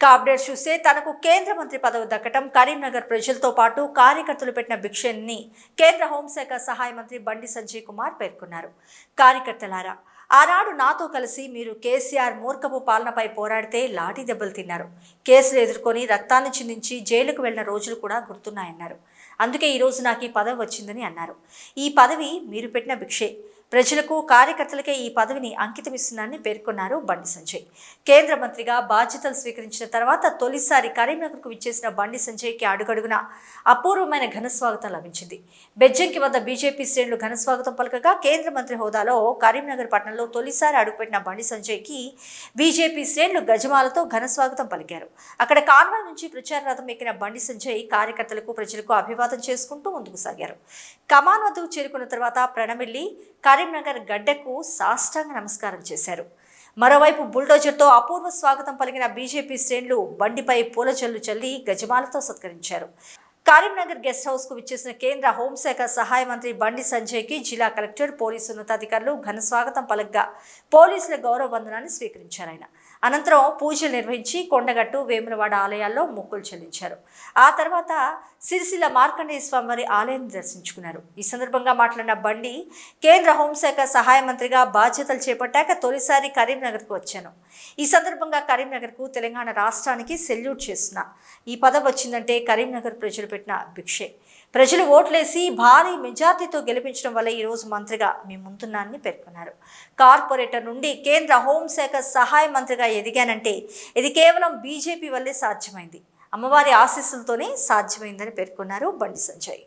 Cabinet చూస్తే తనకు కేంద్ర మంత్రి పదవి దక్కటం కరీంనగర్ ప్రజలతో పాటు కార్యకర్తలు పెట్టిన భిక్షని కేంద్ర హోంశాఖ సహాయ మంత్రి బండి సంజయ్ కుమార్ పేర్కొన్నారు. కార్యకర్తలారా ఆనాడు నాతో కలిసి మీరు కేసీఆర్ మూర్ఖపు పాలనపై పోరాడితే లాఠీ దెబ్బలు తిన్నారు. కేసులు ఎదుర్కొని రక్తాన్ని చిందించి జైలుకు వెళ్ళిన రోజులు కూడా గుర్తున్నాయన్నారు. అందుకే ఈరోజు నాకు ఈ పదవి వచ్చిందని అన్నారు. ఈ పదవి మీరు పెట్టిన భిక్షే. ప్రజలకు కార్యకర్తలకే ఈ పదవిని అంకితమిస్తున్నానని పేర్కొన్నారు బండి సంజయ్. కేంద్ర మంత్రిగా బాధ్యతలు స్వీకరించిన తర్వాత తొలిసారి కరీంనగర్కు విచ్చేసిన బండి సంజయ్కి అడుగడుగున అపూర్వమైన ఘనస్వాగతం లభించింది. బెజ్జంకి వద్ద బీజేపీ శ్రేణులు ఘనస్వాగతం పలకగా కేంద్ర మంత్రి హోదాలో కరీంనగర్ పట్టణంలో తొలిసారి అడుగుపెట్టిన బండి సంజయ్కి బీజేపీ శ్రేణులు గజమాలతో ఘనస్వాగతం పలికారు. అక్కడ కాన్వాయ్ నుంచి ప్రచార రథం ఎక్కిన బండి సంజయ్ కార్యకర్తలకు ప్రజలకు అభివాదం చేసుకుంటూ ముందుకు సాగారు. కమాన్ వద్దకు చేరుకున్న తర్వాత ప్రణమిల్లి కరీంనగర్ గడ్డకు సాష్టాంగ నమస్కారం చేశారు. మరోవైపు బుల్డోజర్తో అపూర్వ స్వాగతం పలికిన బీజేపీ శ్రేణులు బండిపై పూల జల్లు చల్లి గజమాలతో సత్కరించారు. కరీంనగర్ గెస్ట్ హౌస్కు విచ్చేసిన కేంద్ర హోంశాఖ సహాయ మంత్రి బండి సంజయ్కి జిల్లా కలెక్టర్ పోలీసు ఉన్నతాధికారులు ఘన స్వాగతం పలగ్గా. పోలీసుల గౌరవ వందనాన్ని స్వీకరించారు ఆయన. అనంతరం పూజలు నిర్వహించి కొండగట్టు వేములవాడ ఆలయాల్లో మొక్కులు చెల్లించారు. ఆ తర్వాత సిరిసిల్ల మార్కండేయ స్వామివారి ఆలయాన్ని దర్శించుకున్నారు. ఈ సందర్భంగా మాట్లాడిన బండి కేంద్ర హోంశాఖ సహాయ మంత్రిగా బాధ్యతలు చేపట్టాక తొలిసారి కరీంనగర్కు వచ్చాను. ఈ సందర్భంగా కరీంనగర్కు తెలంగాణ రాష్ట్రానికి సెల్యూట్ చేస్తున్నా. ఈ పదవి వచ్చిందంటే కరీంనగర్ ప్రజలు ప్రవేశపెట్టిన భిక్షే. ప్రజలు ఓట్లేసి భారీ మెజార్టీతో గెలిపించడం వల్ల ఈరోజు మంత్రిగా మీ ముందున్నానని పేర్కొన్నారు. కార్పొరేటర్ నుండి కేంద్ర హోంశాఖ సహాయ మంత్రిగా ఎదిగానంటే ఇది కేవలం బీజేపీ వల్లే సాధ్యమైంది. అమ్మవారి ఆశీస్సులతోనే సాధ్యమైందని పేర్కొన్నారు బండి సంజయ్.